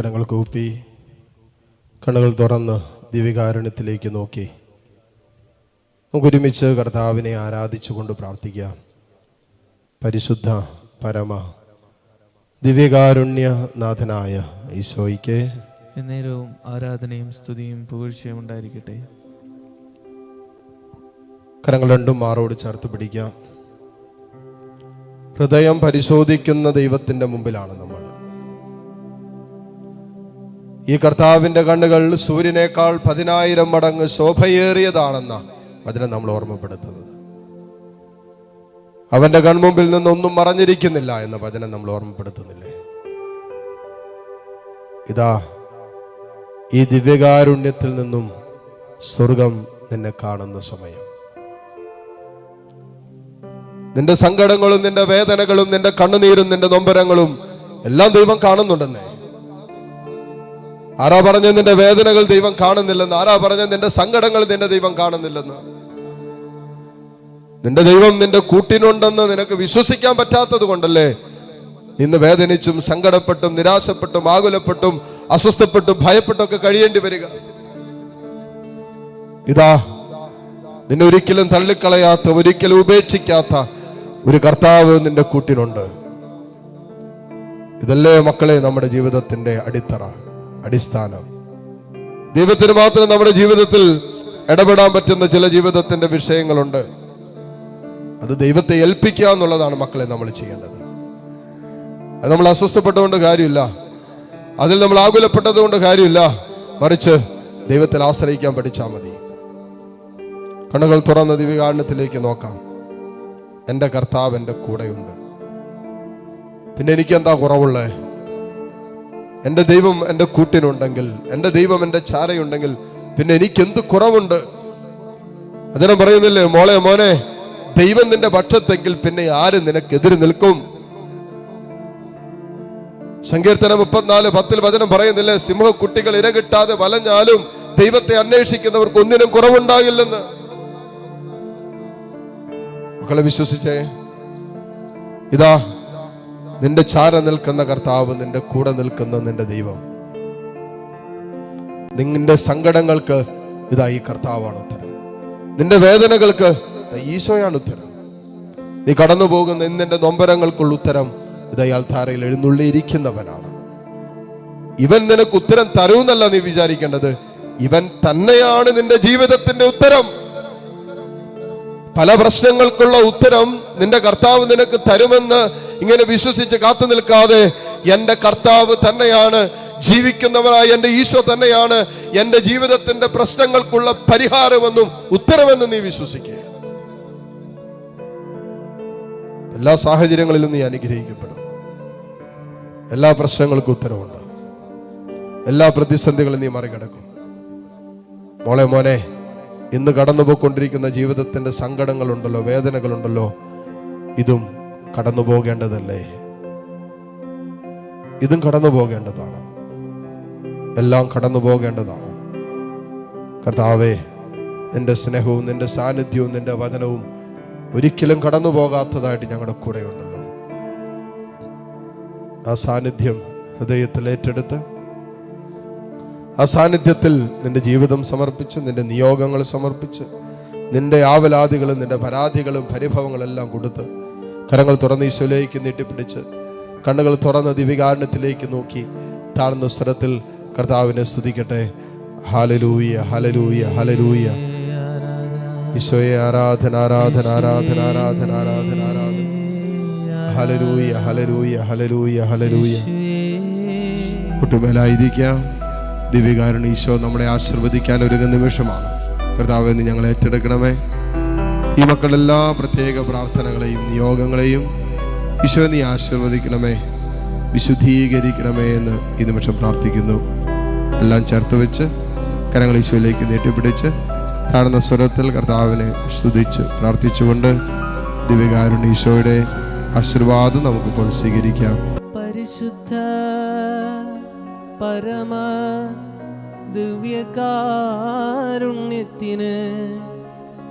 കരങ്ങൾ കൂപ്പി കണ്ണുകൾ തുറന്ന് ദിവ്യകാരുണ്യത്തിലേക്ക് നോക്കി. നമുക്കൊരുമിച്ച് കർത്താവിനെ ആരാധിച്ചുകൊണ്ട് പ്രാർത്ഥിക്കാം. പരിശുദ്ധ പരമ ദിവ്യകാരുണ്യ നാഥനായ ഈശോയ്ക്ക് എന്നേരവും ആരാധനയും സ്തുതിയും പുകഴ്ചയും ഉണ്ടായിരിക്കട്ടെ. കരങ്ങൾ രണ്ടും മാറോട് ചേർത്ത് പിടിക്കാം. ഹൃദയം പരിശോധിക്കുന്ന ദൈവത്തിന്റെ മുമ്പിലാണ് നമ്മൾ. ഈ കർത്താവിന്റെ കണ്ണുകൾ സൂര്യനേക്കാൾ പതിനായിരം മടങ്ങ് ശോഭയേറിയതാണെന്ന അതിനെ നമ്മൾ ഓർമ്മപ്പെടുത്തുന്നത്. അവന്റെ കൺമുമ്പിൽ നിന്നൊന്നും മറഞ്ഞിരിക്കുന്നില്ല എന്ന വചനം നമ്മൾ ഓർമ്മപ്പെടുത്തുന്നില്ലേ? ഇതാ ഈ ദിവ്യകാരുണ്യത്തിൽ നിന്നും സ്വർഗം നിന്നെ കാണുന്ന സമയം. നിന്റെ സങ്കടങ്ങളും നിന്റെ വേദനകളും നിന്റെ കണ്ണുനീരും നിന്റെ നൊമ്പരങ്ങളും എല്ലാം ദൈവം കാണുന്നുണ്ടെന്നേ. ആരാ പറഞ്ഞ നിന്റെ വേദനകൾ ദൈവം കാണുന്നില്ലെന്ന്? ആരാ പറഞ്ഞ നിന്റെ സങ്കടങ്ങൾ നിന്റെ ദൈവം കാണുന്നില്ലെന്ന്? നിന്റെ ദൈവം നിന്റെ കൂട്ടിനുണ്ടെന്ന് നിനക്ക് വിശ്വസിക്കാൻ പറ്റാത്തത് കൊണ്ടല്ലേ? ഇന്ന് വേദനിച്ചും സങ്കടപ്പെട്ടും നിരാശപ്പെട്ടും ആകുലപ്പെട്ടും അസ്വസ്ഥപ്പെട്ടും ഭയപ്പെട്ടും ഒക്കെ കഴിയേണ്ടി വരിക. ഇതാ നിന്നെ ഒരിക്കലും തള്ളിക്കളയാത്ത ഒരിക്കലും ഉപേക്ഷിക്കാത്ത ഒരു കർത്താവ് നിന്റെ കൂട്ടിനുണ്ട്. ഇതല്ലേ മക്കളെ നമ്മുടെ ജീവിതത്തിന്റെ അടിത്തറ? അടിസ്ഥാനം. ദൈവത്തിന് മാത്രം നമ്മുടെ ജീവിതത്തിൽ ഇടപെടാൻ പറ്റുന്ന ചില ജീവിതത്തിന്റെ വിഷയങ്ങളുണ്ട്. അത് ദൈവത്തെ ഏൽപ്പിക്കുക എന്നുള്ളതാണ് മക്കളെ നമ്മൾ ചെയ്യേണ്ടത്. അത് നമ്മൾ അസ്വസ്ഥപ്പെട്ടുകൊണ്ട് കാര്യമില്ല. അതിൽ നമ്മൾ ആകുലപ്പെട്ടത് കൊണ്ട് കാര്യമില്ല. മറിച്ച് ദൈവത്തിൽ ആശ്രയിക്കാൻ പഠിച്ചാൽ മതി. കണ്ണുകൾ തുറന്ന ദിവ്യകാരണത്തിലേക്ക് നോക്കാം. എന്റെ കർത്താവ് എന്റെ കൂടെയുണ്ട്. പിന്നെ എനിക്ക് എന്താ കുറവുള്ളത് എന്റെ ദൈവം എന്റെ കൂട്ടിനുണ്ടെങ്കിൽ എന്റെ ദൈവം എന്റെ ചാരയുണ്ടെങ്കിൽ പിന്നെ എനിക്ക് എന്ത് കുറവുണ്ട്? അതിനെ പറയുന്നില്ലേ മോളെ മോനെ ദൈവം നിന്റെ പക്ഷത്തെങ്കിൽ പിന്നെ ആര് നിനക്കെതിര് നിൽക്കും? സങ്കീർത്തനം മുപ്പത്തിനാല് പത്തിൽ വചനം പറയുന്നില്ലേ സിംഹ കുട്ടികൾ ഇരകിട്ടാതെ വലഞ്ഞാലും ദൈവത്തെ അന്വേഷിക്കുന്നവർക്ക് ഒന്നിനും കുറവുണ്ടാകില്ലെന്ന്. മക്കളെ വിശ്വസിച്ചേ. ഇതാ നിന്റെ ചാര നിൽക്കുന്ന കർത്താവ് നിന്റെ കൂടെ നിൽക്കുന്ന നിന്റെ ദൈവം. നിന്റെ സങ്കടങ്ങൾക്ക് ഇതാ ഈ കർത്താവാണ് ഉത്തരം. നിന്റെ വേദനകൾക്ക് ഈശോയാണ് ഉത്തരം. നീ കടന്നു പോകുന്ന നിന്റെ നൊമ്പരങ്ങൾക്കുള്ള ഉത്തരം ഇത് അയാൾ ധാരയിൽ എഴുന്നള്ളിയിരിക്കുന്നവനാണ്. ഇവൻ നിനക്ക് ഉത്തരം തരൂന്നല്ല നീ വിചാരിക്കേണ്ടത്. ഇവൻ തന്നെയാണ് നിന്റെ ജീവിതത്തിന്റെ ഉത്തരം. പല പ്രശ്നങ്ങൾക്കുള്ള ഉത്തരം നിന്റെ കർത്താവ് നിനക്ക് തരുമെന്ന് ഇങ്ങനെ വിശ്വസിച്ച് കാത്തു നിൽക്കാതെ എന്റെ കർത്താവ് തന്നെയാണ് ജീവിക്കുന്നവരായ എന്റെ ഈശോ തന്നെയാണ് എന്റെ ജീവിതത്തിന്റെ പ്രശ്നങ്ങൾക്കുള്ള പരിഹാരമെന്നും ഉത്തരവെന്നും നീ വിശ്വസിക്കുക. എല്ലാ സാഹചര്യങ്ങളിലും നീ അനുഗ്രഹിക്കപ്പെടും. എല്ലാ പ്രശ്നങ്ങൾക്കും ഉത്തരവുണ്ട്. എല്ലാ പ്രതിസന്ധികളും നീ മറികടക്കും. മോളെ മോനെ ഇന്ന് കടന്നുപോയിക്കൊണ്ടിരിക്കുന്ന ജീവിതത്തിന്റെ സങ്കടങ്ങളുണ്ടല്ലോ വേദനകളുണ്ടല്ലോ ഇതും കടന്നു പോകേണ്ടതല്ലേ ഇതും കടന്നു പോകേണ്ടതാണ് എല്ലാം കടന്നു പോകേണ്ടതാണ് കർത്താവേ നിന്റെ സ്നേഹവും നിന്റെ സാന്നിധ്യവും നിന്റെ വചനവും ഒരിക്കലും കടന്നു പോകാത്തതായിട്ട് ഞങ്ങളുടെ കൂടെയുണ്ടല്ലോ. ആ സാന്നിധ്യം ഹൃദയത്തിൽ ഏറ്റെടുത്ത് ആ സാന്നിധ്യത്തിൽ നിന്റെ ജീവിതം സമർപ്പിച്ച് നിന്റെ നിയോഗങ്ങൾ സമർപ്പിച്ച് നിന്റെ ആവലാദികളും നിന്റെ പരാതികളും പരിഭവങ്ങളെല്ലാം കൊടുത്ത് കരങ്ങൾ തുറന്ന് ഈശോയിലേക്ക് നീട്ടിപ്പിടിച്ച് കണ്ണുകൾ തുറന്ന് ദിവികാരണത്തിലേക്ക് നോക്കി താഴ്ന്ന സ്വരത്തിൽ കർത്താവിനെ സ്തുതിക്കട്ടെ. ഹലലൂയ ഹലലൂയ ഹലലൂയ ഈശോയെ ആരാധന ആരാധന ആരാധന ആരാധന ആരാധന ആരാധന. ഹലലൂയ ഹലലൂയ ഹലലൂയ ഹലലൂയ ഒട്ടുമേലായിരിക്കാം ദിവ്യകാരുണ ഈശോ നമ്മളെ ആശീർവദിക്കാൻ ഒരുങ്ങുന്ന നിമിഷമാണ്. കർത്താവ് എന്ന് ഞങ്ങൾ ഏറ്റെടുക്കണമേ. ഈ മക്കളുടെ എല്ലാ പ്രത്യേക പ്രാർത്ഥനകളെയും നിയോഗങ്ങളെയും ഈശോ നീ ആശീർവദിക്കണമേ വിശുദ്ധീകരിക്കണമേ എന്ന് ഈ നിമിഷം പ്രാർത്ഥിക്കുന്നു. എല്ലാം ചേർത്ത് വെച്ച് കരങ്ങൾ ഈശോയിലേക്ക് നീട്ടിപ്പിടിച്ച് താഴ്ന്ന സ്വരത്തിൽ കർത്താവിനെ സ്തുതിച്ച് പ്രാർത്ഥിച്ചുകൊണ്ട് ദിവ്യകാരുണ്യ ഈശോയുടെ ആശീർവാദം നമുക്കിപ്പോൾ സ്വീകരിക്കാം. പരിശുദ്ധ പരമ ദിവ്യകാരുണ്യത്തിന്